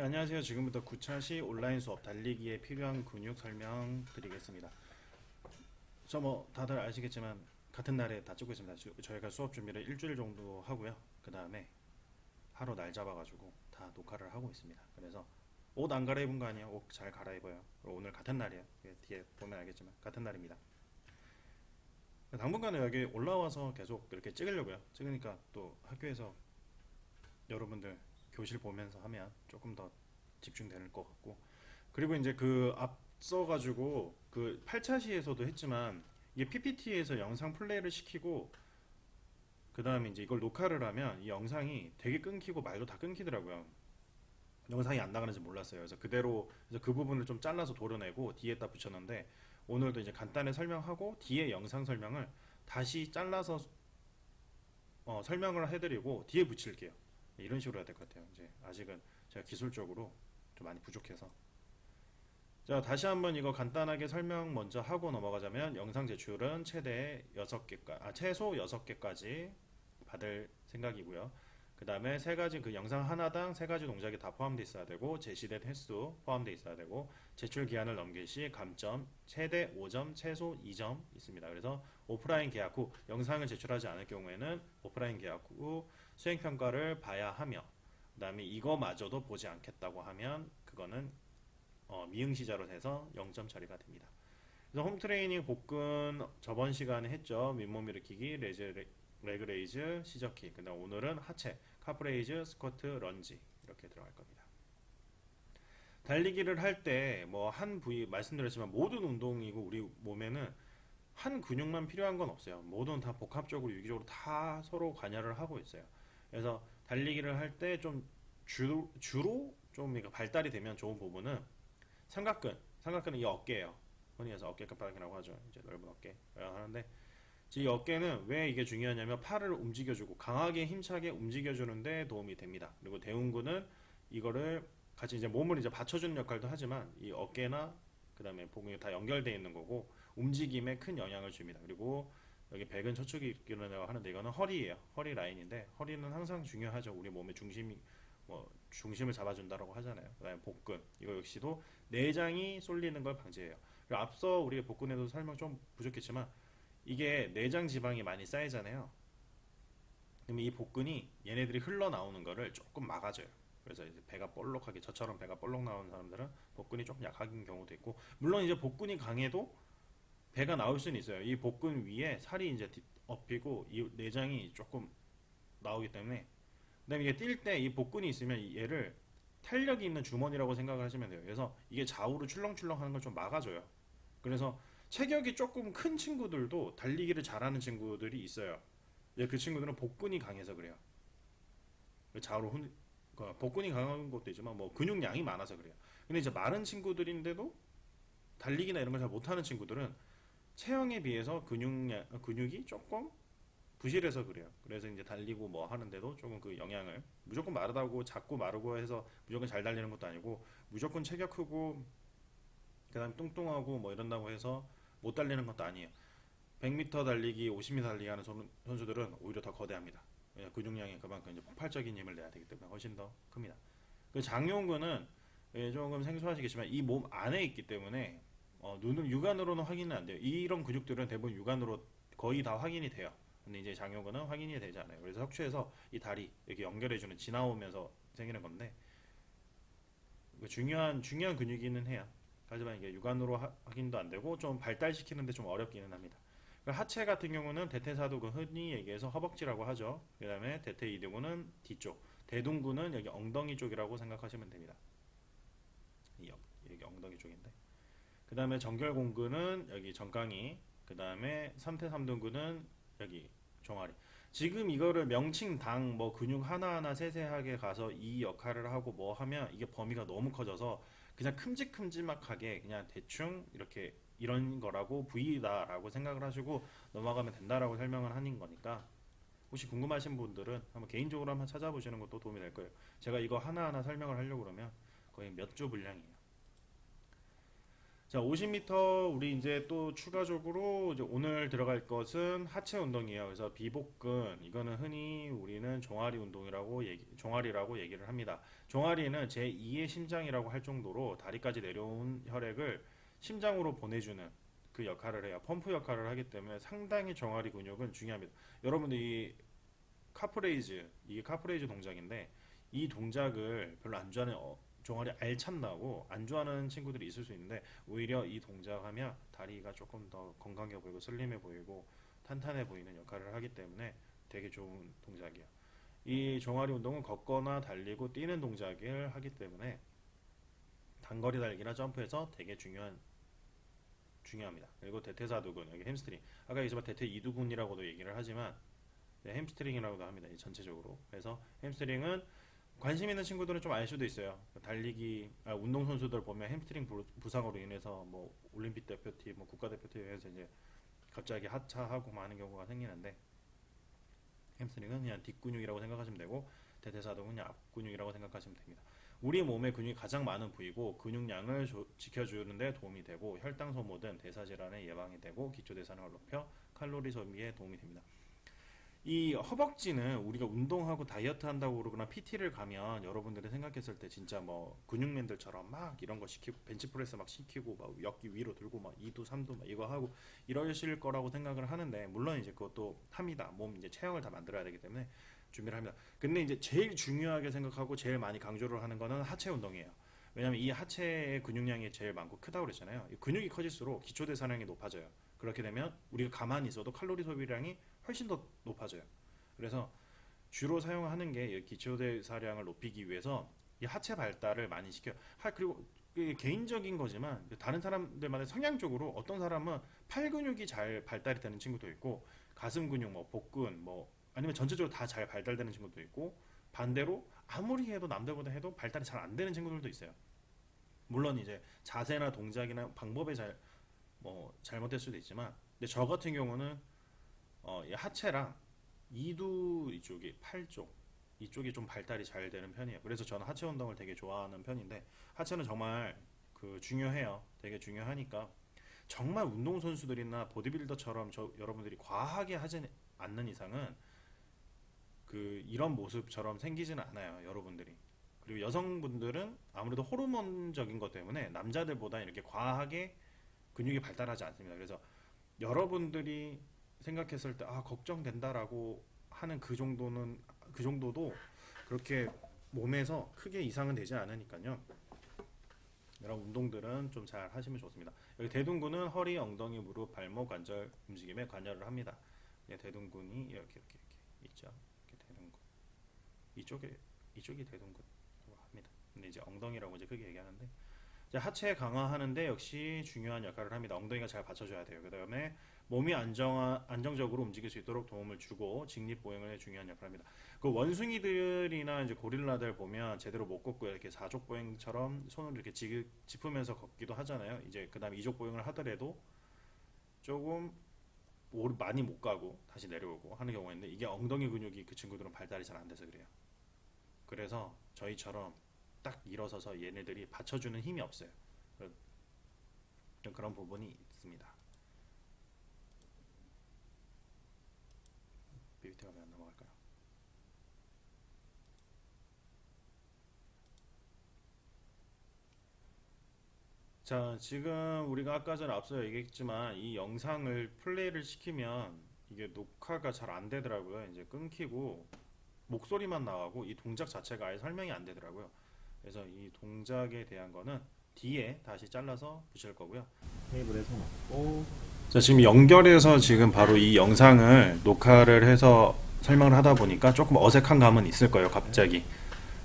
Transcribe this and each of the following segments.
네, 안녕하세요. 지금부터 9차시 온라인 수업 달리기에 필요한 근육 설명 드리겠습니다. 저 뭐 다들 아시겠지만 같은 날에 다 찍고 있습니다. 주- 저희가 수업 준비를 일주일 정도 하고요. 그 다음에 하루 날 잡아가지고 다 녹화를 하고 있습니다. 그래서 옷 안 갈아입은 거 아니에요? 옷 잘 갈아입어요. 오늘 같은 날이에요. 예, 뒤에 보면 알겠지만 같은 날입니다. 당분간은 여기 올라와서 계속 이렇게 찍으려고요. 찍으니까 또 학교에서 여러분들 교실 보면서 하면 조금 더 집중될 것 같고 그리고 이제 그 앞서 가지고 그 8차 시에서도 했지만 이게 PPT에서 영상 플레이를 시키고 그 다음에 이제 이걸 녹화를 하면 이 영상이 되게 끊기고 말도 다 끊기더라고요. 영상이 안 나가는지 몰랐어요. 그래서 그대로 그래서 그 부분을 좀 잘라서 도려내고 뒤에다 붙였는데 오늘도 이제 간단히 설명하고 뒤에 영상 설명을 다시 잘라서 어, 설명을 해드리고 뒤에 붙일게요. 이런 식으로 해야 될 것 같아요. 이제 아직은 제가 기술적으로 좀 많이 부족해서. 자, 다시 한번 이거 간단하게 설명 먼저 하고 넘어가자면 영상 제출은 최대 6개까 아, 최소 6개까지 받을 생각이고요. 그 다음에 세 가지 그 영상 하나당 세 가지 동작이 다 포함되어 있어야 되고 제시된 횟수 포함되어 있어야 되고 제출 기한을 넘길 시 감점 최대 5점 최소 2점 있습니다. 그래서 오프라인 계약 후 영상을 제출하지 않을 경우에는 오프라인 계약 후 수행 평가를 봐야 하며 그 다음에 이거마저도 보지 않겠다고 하면 그거는 어, 미응시자로 해서 0점 처리가 됩니다. 그래서 홈 트레이닝 복근 저번 시간에 했죠. 밑몸 일으키기, 레즈, 레- 레그 레이즈, 시저키. 그다음 오늘은 하체, 카프레이즈, 스쿼트, 런지 이렇게 들어갈 겁니다. 달리기를 할 때 뭐 한 부위 말씀드렸지만 모든 운동이고 우리 몸에는 한 근육만 필요한 건 없어요. 모든 다 복합적으로 유기적으로 다 서로 관여를 하고 있어요. 그래서 달리기를 할 때좀 주로, 좀 그러니까 발달이 되면 좋은 부분은 삼각근. 삼각근은 이 어깨예요. 흔히 해서 어깨 깜빡이라고 하죠. 이제 넓은 어깨 하는데 이 어깨는 왜 이게 중요하냐면 팔을 움직여주고 강하게 힘차게 움직여주는데 도움이 됩니다. 그리고 대운근은 이거를 같이 이제 몸을 이제 받쳐주는 역할도 하지만 이 어깨나 그 다음에 복근이 다 연결되어 있는 거고 움직임에 큰 영향을 줍니다. 그리고 여기 백은 저축이 일어나고 하는데 이거는 허리예요. 허리 라인인데 허리는 항상 중요하죠. 우리 몸의 중심이 뭐 중심을 잡아준다라고 하잖아요. 그다음에 복근 이거 역시도 내장이 쏠리는 걸 방지해요. 그리고 앞서 우리가 복근에도 설명 좀 부족했지만 이게 내장 지방이 많이 쌓이잖아요. 그러면 이 복근이 얘네들이 흘러나오는 거를 조금 막아줘요. 그래서 이제 배가 볼록하게 저처럼 배가 볼록 나오는 사람들은 복근이 조금 약한 경우도 있고 물론 이제 복근이 강해도 배가 나올 수는 있어요. 이 복근 위에 살이 이제 뒤- 엎이고 이 내장이 조금 나오기 때문에 그다음에 이게 뛸 때 이 복근이 있으면 이 얘를 탄력이 있는 주머니라고 생각을 하시면 돼요. 그래서 이게 좌우로 출렁출렁 하는 걸 좀 막아줘요. 그래서 체격이 조금 큰 친구들도 달리기를 잘하는 친구들이 있어요. 예, 그 친구들은 복근이 강해서 그래요. 좌우로 흔, 그 복근이 강한 것도 있지만 뭐 근육량이 많아서 그래요. 근데 이제 마른 친구들인데도 달리기나 이런 걸 잘 못하는 친구들은 체형에 비해서 근육량 근육이 조금 부실해서 그래요. 그래서 이제 달리고 뭐 하는데도 조금 그 영향을 무조건 마르다고 작고 마르고 해서 무조건 잘 달리는 것도 아니고 무조건 체격 크고 그다음 뚱뚱하고 뭐 이런다고 해서 못 달리는 것도 아니에요. 100m 달리기, 50m 달리기 하는 선- 선수들은 오히려 더 거대합니다. 근육량이 그만큼 이제 폭발적인 힘을 내야 되기 때문에 훨씬 더 큽니다. 그 장용근은 예, 조금 생소하시겠지만 이 몸 안에 있기 때문에 어, 눈은 육안으로는 확인은 안 돼요. 이런 근육들은 대부분 육안으로 거의 다 확인이 돼요. 근데 이제 장요근은 확인이 되지 않아요. 그래서 척추에서 이 다리 이렇게 연결해주는 지나오면서 생기는 건데 그 중요한 중요한 근육이기는 해요. 하지만 이게 육안으로 하- 확인도 안 되고 좀 발달시키는데 좀 어렵기는 합니다. 그 하체 같은 경우는 대퇴사두 그 흔히 얘기해서 허벅지라고 하죠. 그 다음에 대퇴 이두근은 뒤쪽, 대둔근은 여기 엉덩이 쪽이라고 생각하시면 됩니다. 여기 엉덩이 쪽인데. 그 다음에 정결 공근은 여기 정강이, 그 다음에 삼퇴 삼둔근은 여기 종아리. 지금 이거를 명칭 당 뭐 근육 하나하나 세세하게 가서 이 역할을 하고 뭐 하면 이게 범위가 너무 커져서 그냥 큼직큼직하게 그냥 대충 이렇게 이런 거라고 부위다라고 생각을 하시고 넘어가면 된다라고 설명을 하는 거니까 혹시 궁금하신 분들은 한번 개인적으로 한번 찾아보시는 것도 도움이 될 거예요. 제가 이거 하나하나 설명을 하려고 그러면 거의 몇 주 분량이에요. 자, 50m 우리 이제 또 추가적으로 이제 오늘 들어갈 것은 하체 운동이에요. 그래서 비복근 이거는 흔히 우리는 종아리 운동이라고 얘기, 종아리라고 얘기를 합니다. 종아리는 제 2의 심장이라고 할 정도로 다리까지 내려온 혈액을 심장으로 보내주는 그 역할을 해요. 펌프 역할을 하기 때문에 상당히 종아리 근육은 중요합니다. 여러분들 이 카프레이즈 이게 카프레이즈 동작인데 이 동작을 별로 안 좋아하는 어, 종아리 알찬다고 안 좋아하는 친구들이 있을 수 있는데 오히려 이 동작하면 다리가 조금 더 건강해 보이고 슬림해 보이고 탄탄해 보이는 역할을 하기 때문에 되게 좋은 동작이에요. 이 종아리 운동은 걷거나 달리고 뛰는 동작을 하기 때문에 단거리 달리기나 점프에서 되게 중요한 중요합니다. 그리고 대퇴사두근 여기 햄스트링 아까 얘기했지만 대퇴 이두근이라고도 얘기를 하지만 네, 햄스트링이라고도 합니다. 이 전체적으로 그래서 햄스트링은 관심 있는 친구들은 좀 알 수도 있어요. 달리기 아, 운동 선수들 보면 햄스트링 부- 부상으로 인해서 뭐 올림픽 대표팀, 뭐 국가 대표팀에서 이제 갑자기 하차하고 많은 경우가 생기는데 햄스트링은 그냥 뒷근육이라고 생각하시면 되고 대퇴사두는 그냥 앞근육이라고 생각하시면 됩니다. 우리 몸의 근육이 가장 많은 부위고 근육량을 조- 지켜주는데 도움이 되고 혈당 소모 등 대사 질환의 예방이 되고 기초 대사량을 높여 칼로리 소비에 도움이 됩니다. 이 허벅지는 우리가 운동하고 다이어트 한다고 그러거나 PT를 가면 여러분들이 생각했을 때 진짜 뭐 근육맨들처럼 막 이런 거 시키고 벤치프레스 막 시키고 막 역기 위로 들고 막 2두 3두 막 이거 하고 이러실 거라고 생각을 하는데 물론 이제 그것도 합니다. 몸 이제 체형을 다 만들어야 되기 때문에 준비를 합니다. 근데 이제 제일 중요하게 생각하고 제일 많이 강조를 하는 거는 하체 운동이에요. 왜냐하면 이 하체의 근육량이 제일 많고 크다고 그랬잖아요. 이 근육이 커질수록 기초 대사량이 높아져요. 그렇게 되면 우리가 가만히 있어도 칼로리 소비량이 훨씬 더 높아져요. 그래서 주로 사용하는 게이 기초 대사량을 높이기 위해서 이 하체 발달을 많이 시켜요. 하 그리고 개인적인 거지만 다른 사람들마다 성향적으로 어떤 사람은 팔 근육이 잘 발달이 되는 친구도 있고 가슴 근육, 뭐 복근, 뭐 아니면 전체적으로 다 잘 발달되는 친구도 있고 반대로 아무리 해도 남들보다 해도 발달이 잘 안 되는 친구들도 있어요. 물론 이제 자세나 동작이나 방법에 잘 뭐 잘못될 수도 있지만 근데 저 같은 경우는 어, 이 하체랑 이두 이쪽이 팔 쪽 이쪽이 좀 발달이 잘 되는 편이에요. 그래서 저는 하체 운동을 되게 좋아하는 편인데 하체는 정말 그 중요해요. 되게 중요하니까 정말 운동 선수들이나 보디빌더처럼 저 여러분들이 과하게 하지 않는 이상은 그 이런 모습처럼 생기지는 않아요. 여러분들이. 그리고 여성분들은 아무래도 호르몬적인 것 때문에 남자들보다 이렇게 과하게 근육이 발달하지 않습니다. 그래서 여러분들이 생각했을 때 아 걱정된다라고 하는 그 정도는 그 정도도 그렇게 몸에서 크게 이상은 되지 않으니까요. 이런 운동들은 좀 잘 하시면 좋습니다. 여기 대둔근은 허리, 엉덩이, 무릎, 발목, 관절 움직임에 관여를 합니다. 네, 대둔근이 이렇게 이렇게 이렇게 있죠. 이렇게 대둔근. 이쪽에 이쪽이 대둔근이라고 합니다. 근데 이제 엉덩이라고 이제 크게 얘기하는데 하체 강화하는데 역시 중요한 역할을 합니다. 엉덩이가 잘 받쳐줘야 돼요. 그 다음에 몸이 안정 안정적으로 움직일 수 있도록 도움을 주고 직립 보행을 중요한 역할을 합니다. 그 원숭이들이나 이제 고릴라들 보면 제대로 못 걷고 이렇게 사족 보행처럼 손을 이렇게 지, 짚으면서 걷기도 하잖아요. 이제 그다음에 이족 보행을 하더라도 조금 많이 못 가고 다시 내려오고 하는 경우가 있는데 이게 엉덩이 근육이 그 친구들은 발달이 잘 안 돼서 그래요. 그래서 저희처럼 딱 일어서서 얘네들이 받쳐주는 힘이 없어요. 그- 그런 부분이 있습니다. PPT가 왜 안 넘어갈까요? 자, 지금 우리가 아까 전에 앞서 얘기했지만 이 영상을 플레이를 시키면 이게 녹화가 잘 안 되더라고요. 이제 끊기고 목소리만 나가고 이 동작 자체가 아예 설명이 안 되더라고요. 그래서 이 동작에 대한 거는 뒤에 다시 잘라서 붙일 거고요. 테이블에서 놓고 자, 지금 연결해서 지금 바로 이 영상을 녹화를 해서 설명을 하다 보니까 조금 어색한 감은 있을 거예요, 갑자기.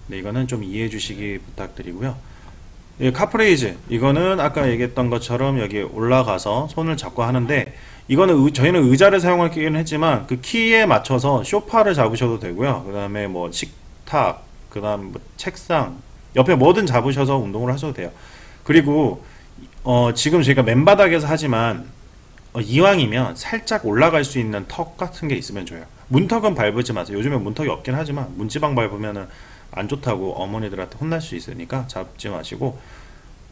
근데 이거는 좀 이해해 주시기 부탁드리고요. 이 카프레이즈 이거는 아까 얘기했던 것처럼 여기 올라가서 손을 잡고 하는데 이거는 의- 저희는 의자를 사용하기는 했지만 그 키에 맞춰서 소파를 잡으셔도 되고요. 그 다음에 뭐 식탁, 그 다음 뭐 책상 옆에 뭐든 잡으셔서 운동을 하셔도 돼요. 그리고 어 지금 저희가 맨바닥에서 하지만 어, 이왕이면 살짝 올라갈 수 있는 턱 같은 게 있으면 좋아요. 문턱은 밟지 마세요. 요즘에 문턱이 없긴 하지만 문지방 밟으면은 안 좋다고 어머니들한테 혼날 수 있으니까 잡지 마시고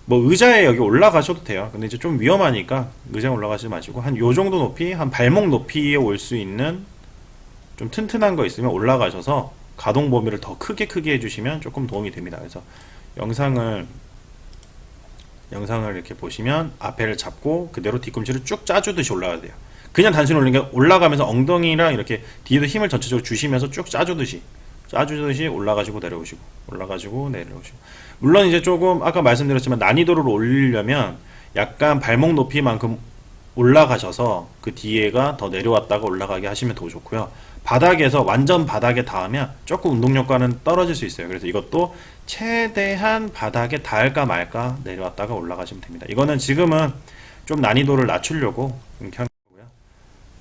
뭐 의자에 여기 올라가셔도 돼요. 근데 이제 좀 위험하니까 의자에 올라가지 마시고 한 요 정도 높이, 한 발목 높이에 올 수 있는 좀 튼튼한 거 있으면 올라가셔서 가동 범위를 더 크게 크게 해주시면 조금 도움이 됩니다. 그래서 영상을 영상을 이렇게 보시면 앞에를 잡고 그대로 뒤꿈치를 쭉 짜주듯이 올라가야 돼요. 그냥 단순히 올리는 게 올라가면서 엉덩이랑 이렇게 뒤에도 힘을 전체적으로 주시면서 쭉 짜주듯이 짜주듯이 올라가지고 내려오시고 올라가지고 내려오시고 물론 이제 조금 아까 말씀드렸지만 난이도를 올리려면 약간 발목 높이만큼 올라가셔서 그 뒤에가 더 내려왔다가 올라가게 하시면 더 좋고요. 바닥에서 완전 바닥에 닿으면 조금 운동 효과는 떨어질 수 있어요. 그래서 이것도 최대한 바닥에 닿을까 말까 내려왔다가 올라가시면 됩니다. 이거는 지금은 좀 난이도를 낮추려고 이렇게.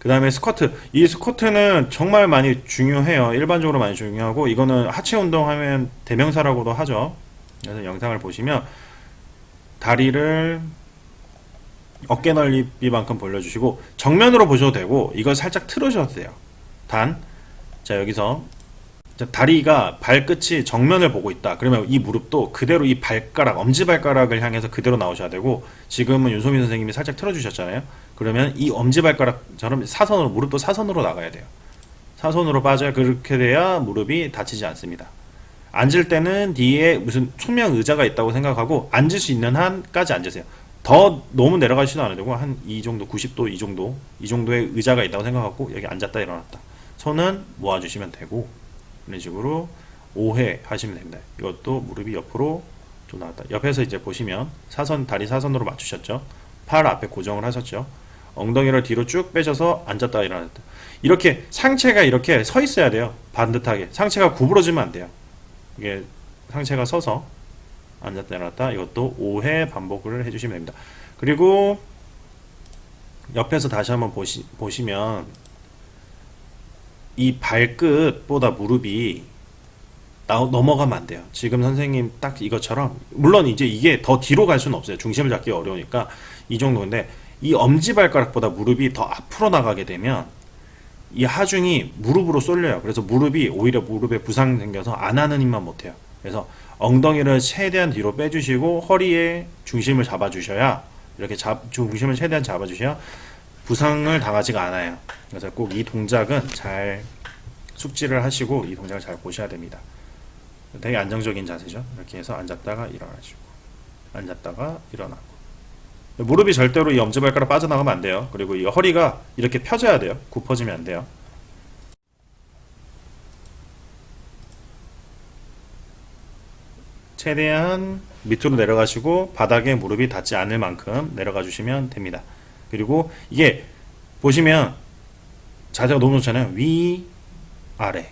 그 다음에 스쿼트. 이 스쿼트는 정말 많이 중요해요. 일반적으로 많이 중요하고 이거는 하체 운동하면 대명사라고도 하죠. 그래서 영상을 보시면 다리를 어깨 넓이만큼 벌려주시고 정면으로 보셔도 되고 이걸 살짝 틀으셔도 돼요. 단, 자 여기서 자, 다리가 발끝이 정면을 보고 있다. 그러면 이 무릎도 그대로 이 발가락, 엄지발가락을 향해서 그대로 나오셔야 되고 지금은 윤소민 선생님이 살짝 틀어주셨잖아요. 그러면 이 엄지발가락처럼 사선으로 무릎도 사선으로 나가야 돼요. 사선으로 빠져야 그렇게 돼야 무릎이 다치지 않습니다. 앉을 때는 뒤에 무슨 투명 의자가 있다고 생각하고 앉을 수 있는 한까지 앉으세요. 더 너무 내려가시도 않아도 되고 한 이 정도 90도 이 정도 이 정도의 의자가 있다고 생각하고 여기 앉았다 일어났다 손은 모아주시면 되고 이런 식으로 5회 하시면 됩니다. 이것도 무릎이 옆으로 좀 나왔다. 옆에서 이제 보시면 사선 다리 사선으로 맞추셨죠. 팔 앞에 고정을 하셨죠. 엉덩이를 뒤로 쭉 빼셔서 앉았다 일어났다. 이렇게 상체가 이렇게 서 있어야 돼요. 반듯하게 상체가 구부러지면 안 돼요. 이게 상체가 서서 앉았다 일어났다 이것도 5회 반복을 해주시면 됩니다. 그리고 옆에서 다시 한번 보시, 보시면 이 발끝보다 무릎이 나, 넘어가면 안 돼요. 지금 선생님 딱 이것처럼 물론 이제 이게 더 뒤로 갈 수는 없어요. 중심을 잡기 어려우니까 이 정도인데 이 엄지 발가락보다 무릎이 더 앞으로 나가게 되면 이 하중이 무릎으로 쏠려요. 그래서 무릎이 오히려 무릎에 부상 생겨서 안 하는 힘만 못해요. 그래서 엉덩이를 최대한 뒤로 빼주시고 허리에 중심을 잡아주셔야 이렇게 잡, 중심을 최대한 잡아주셔야 부상을 당하지가 않아요. 그래서 꼭 이 동작은 잘 숙지를 하시고 이 동작을 잘 보셔야 됩니다. 되게 안정적인 자세죠. 이렇게 해서 앉았다가 일어나시고 앉았다가 일어나고 무릎이 절대로 이 엄지발가락 빠져나가면 안 돼요. 그리고 이 허리가 이렇게 펴져야 돼요. 굽어지면 안 돼요. 최대한 밑으로 내려가시고 바닥에 무릎이 닿지 않을 만큼 내려가 주시면 됩니다. 그리고 이게 보시면 자세가 너무 좋잖아요. 위 아래.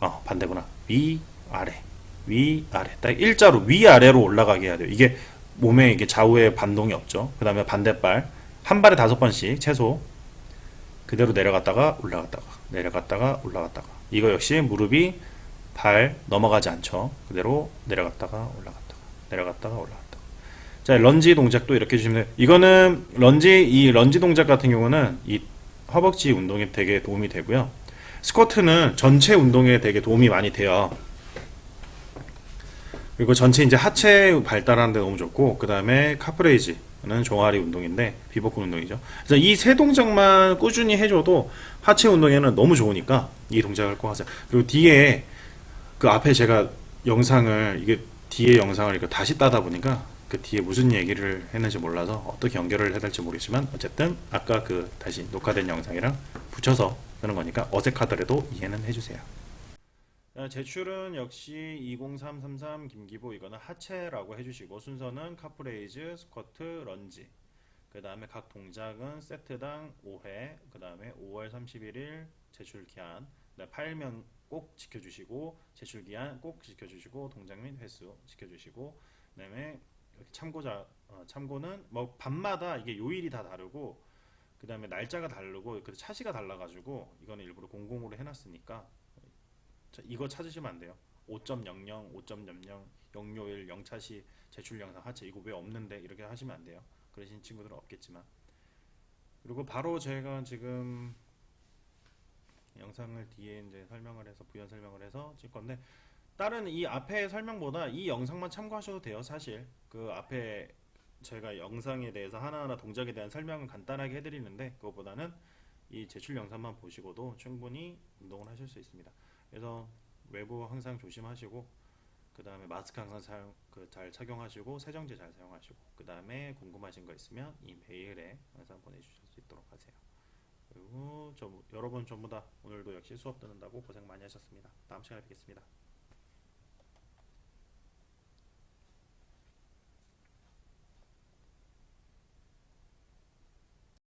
어, 반대구나. 위 아래. 위 아래. 딱 일자로 위 아래로 올라가게 해야 돼요. 이게 몸에 이게 좌우에 반동이 없죠. 그 다음에 반대발 한 발에 다섯 번씩 최소 그대로 내려갔다가 올라갔다가 내려갔다가 올라갔다가 이거 역시 무릎이 발 넘어가지 않죠. 그대로 내려갔다가 올라갔다가 내려갔다가 올라갔다가. 자, 런지 동작도 이렇게 해주시면 돼요. 이거는 런지 이 런지 동작 같은 경우는 이 허벅지 운동에 되게 도움이 되고요. 스쿼트는 전체 운동에 되게 도움이 많이 돼요. 그리고 전체 이제 하체 발달하는 데 너무 좋고 그 다음에 카프레이즈는 종아리 운동인데 비복근 운동이죠. 그래서 이 세 동작만 꾸준히 해줘도 하체 운동에는 너무 좋으니까 이 동작을 꼭 하세요. 그리고 뒤에 그 앞에 제가 영상을 이게 뒤에 영상을 이거 다시 따다 보니까 그 뒤에 무슨 얘기를 했는지 몰라서 어떻게 연결을 해야 될지 모르겠지만 어쨌든 아까 그 다시 녹화된 영상이랑 붙여서 쓰는 거니까 어색하더라도 이해는 해주세요. 자, 제출은 역시 20333 김기보 이거는 하체라고 해주시고 순서는 카프레이즈, 스쿼트, 런지 그 다음에 각 동작은 세트당 5회 그 다음에 5월 31일 제출 기한 네, 파일명 꼭 지켜주시고 제출 기한 꼭 지켜주시고 동작 및 횟수 지켜주시고 그 다음에 이렇게 참고자 어, 참고는 뭐 밤마다 이게 요일이 다 다르고 그 다음에 날짜가 다르고 그 차시가 달라가지고 이거는 일부러 공공으로 해놨으니까 자, 이거 찾으시면 안 돼요. 5.00, 5.00, 0요일, 0차시 제출 영상 하체 이거 왜 없는데 이렇게 하시면 안 돼요. 그러신 친구들은 없겠지만 그리고 바로 제가 지금 영상을 뒤에 이제 설명을 해서 부연 설명을 해서 찍 건데 다른 이 앞에 설명보다 이 영상만 참고하셔도 돼요. 사실 그 앞에 제가 영상에 대해서 하나하나 동작에 대한 설명을 간단하게 해드리는데 그것보다는 이 제출 영상만 보시고도 충분히 운동을 하실 수 있습니다. 그래서 외부 항상 조심하시고 그 다음에 마스크 항상 사용 그 잘 착용하시고 세정제 잘 사용하시고 그 다음에 궁금하신 거 있으면 이 메일에 항상 보내주실 수 있도록 하세요. 그리고 저 여러분 전부 다 오늘도 역시 수업 듣는다고 고생 많이 하셨습니다. 다음 시간에 뵙겠습니다.